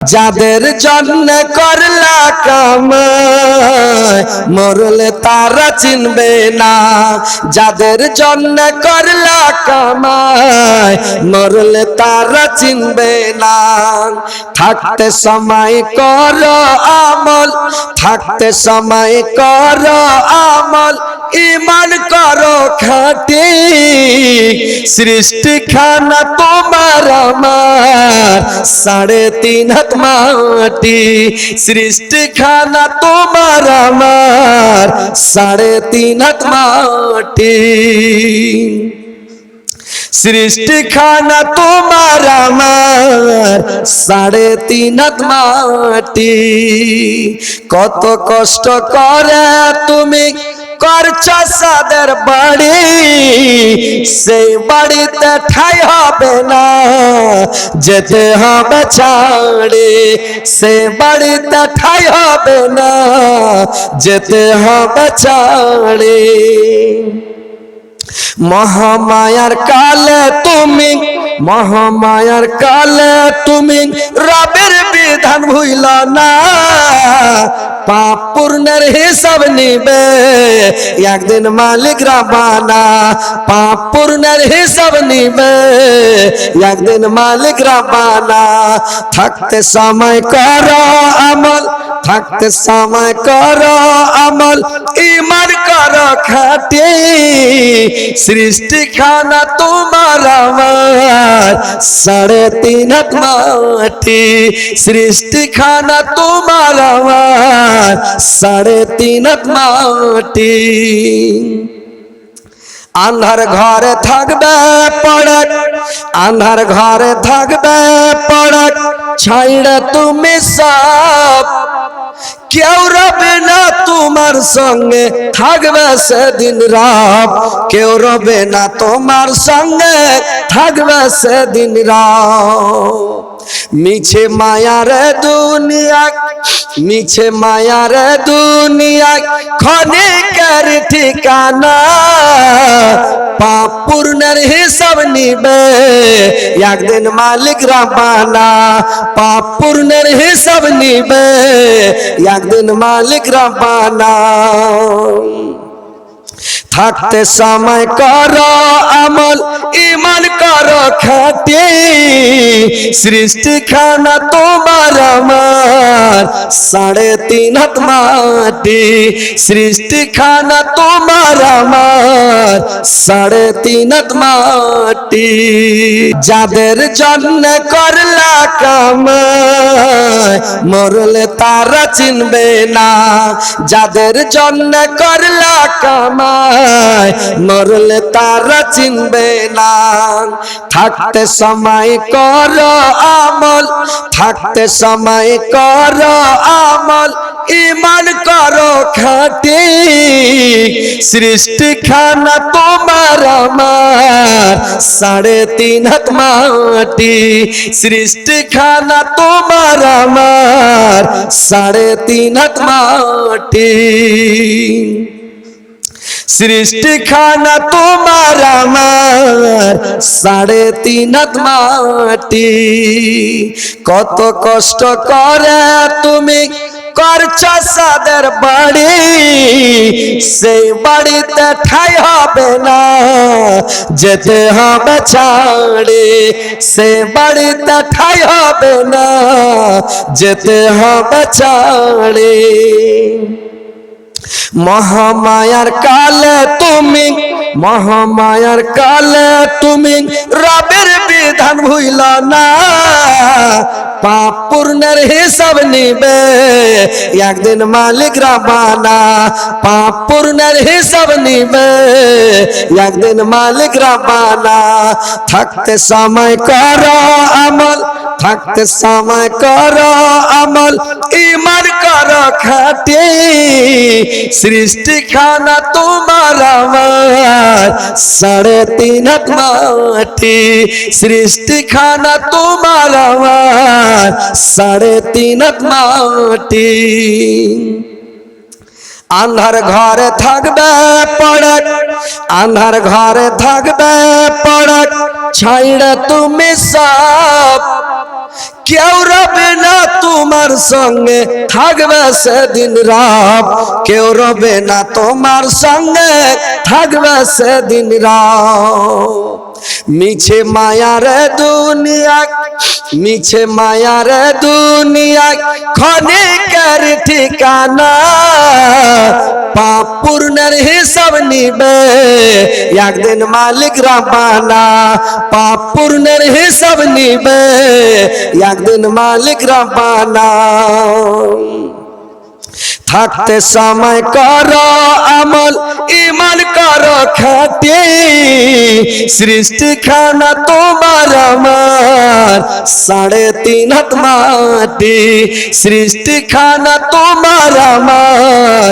যাদের জন্য করলা কামাই, মরলে তারা চিনবে না। যাদের জন্য করলা কামাই, মরলে তারা চিনবে না। থাকতে সময় কর আমল, থাকতে সময় কর আমল ইমান করো খাটি সৃষ্টি খানা তোমার আমার। সাড়ে তিন হাত মাটি সৃষ্টি খানা তোমার আমার। সাড়ে তিন হাত মাটি। সৃষ্টি খানা তোমার আমার। সাড়ে তিন মাটি। কত কষ্ট করে তুমি করছ সাদের বাড়ি? সেই বাড়িতে ঠাই হবে না, যেতে হবে ছাড়ে। সে বাড়িতে ঠাই হবে না, যেতে হবে ছাড়ে। মহামায়ার কালে তুমি, মহামায়ার কালে তুমি রবের বিধান ভুইল না। পাপ পূর্ণের হিসাব নিবে। একদিন মালিক রাবানা পাপ পূর্ণের হিসাব নিবে। একদিন মালিক রাবানা থাকতে সময় কর আমল, থাকতে সময় কর আমল ইমান কর খাটি। সৃষ্টি খানা তোমার আমার সাড়ে তিন হাত মাটি সৃষ্টি খানা তোমার আমার সাড়ে তিন হাত মাটি আন্ধার ঘরে থাকবে পড়ক আন্ধার ঘরে থাকবে পড়ক ছাইড়ে তুমি সব কেউ রবে না তোমার সঙ্গে থাকবে সেদিন রাত। কেউ রবে না তোমার সঙ্গে থাকবে সেদিন রাত। মিছে মায়ার দুনিয়া, মিছে মায়ার দুনিয়া, ক্ষণিকের ঠিকানা। পাপ পূর্ণের হিসাব নিবে, একদিন মালিক রাবানা। পাপ পূর্ণের হিসাব নিবে, একদিন মালিক রাবানা। থাকতে সময় কর, আমল ইমান কর খাটি সৃষ্টি খানা তোমার আমার, সাড়ে তিন হাত মাটি। সৃষ্টি খানা তোমার আমার, সাড়ে তিন হাত মাটি। যাদের জন্য করলা কামাই মরলে তারা চিনবে না। যাদের জন্য করলা কামায় মরলে তারা চিনবে না। থাকতে সময় কর আমল, থাকতে সময় কর আমল। ইমান করো খাটি সৃষ্টি খানা তোমার আমার, সাড়ে তিন হাত মাটি সৃষ্টি খানা তোমার আমার, সাড়ে তিন হাত মাটি। সৃষ্টি খানা তোমার আমার, সাড়ে তিন মাটি। কত কষ্ট করে তুমি করছ সাদের বাড়ি সেই বাড়িতে ঠাই হবে না যেতে হবে ছাড়ে সে বাড়িতে ঠাই হবে না যেতে হবে ছাড়ে মহামায়ার কালে তুমি মহামায়ার কালে তুমি রবের বিধান ভুইল না। পাপ পূর্ণের হিসাব নিবে, একদিন মালিক রাবানা। পাপ পূর্ণের হিসাব নিবে, একদিন মালিক রাবানা। থাকতে সময় কর আমল। থাকতে সময় কর আমল ইমান কর খাটি। সৃষ্টি খানা তোমার আমার, সাড়ে তিন হাত মাটি। সৃষ্টি খানা তোমার আমার, সাড়ে তিন হাত মাটি। আন্ধার ঘরে থাকবে পড়ক আন্ধার ঘরে থাকবে পড়ক ছাইড়ে তুমি সব কেউ রবে না তোমার সঙ্গে থাকবে সেদিন রাব। কেউ রবে না তোমার সঙ্গে থাকবে সেদিন রাব। মিছে মায়ার দুনিয়া, মিছে মায়ার দুনিয়া, ক্ষণিকের ঠিকানা পাপ পূর্ণের হিসাব নিবে, একদিন মালিক রাবানা পাপ পূর্ণের হিসাব নিবে, একদিন মালিক রাবানা। থাকতে সময় করো আমল ইমান করো খাটি সৃষ্টি খানা তোমার আমার। সাড়ে তিন হাত মাটি সৃষ্টি খানা তোমার আমার।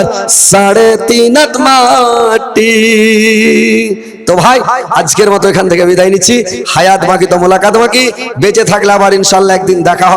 সাড়ে তিন হাত মাটি। তো ভাই, আজকের মতো এখান থেকে বিদায় নিচ্ছি। হায়াত বাকি তো মোলাকাত বাকি। বেঁচে থাকলে আবার ইনশাল্লাহ একদিন দেখা